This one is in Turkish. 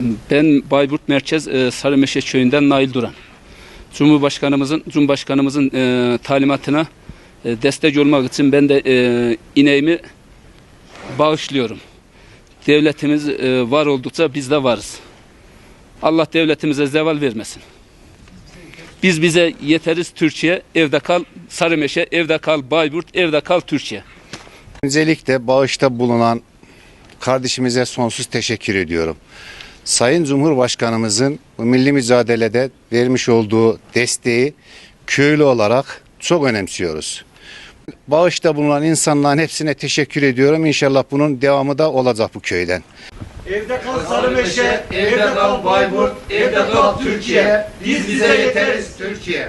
Ben Bayburt Merkez e, Sarımeşe Köyü'nden Nail Duran. Cumhurbaşkanımızın Cumhurbaşkanımızın e, talimatına e, destek olmak için ben de e, ineğimi bağışlıyorum. Devletimiz e, var oldukça biz de varız. Allah devletimize zeval vermesin. Biz bize yeteriz Türkiye, evde kal Sarımeşe, evde kal Bayburt, evde kal Türkiye. Öncelikle bağışta bulunan kardeşimize sonsuz teşekkür ediyorum. Sayın Cumhurbaşkanımızın bu milli mücadelede vermiş olduğu desteği köylü olarak çok önemsiyoruz. Bağışta bulunan insanların hepsine teşekkür ediyorum. İnşallah bunun devamı da olacak bu köyden. Evde kal Sarımeşe, evde kal Bayburt, evde kal Türkiye. Biz bize yeteriz. Türkiye.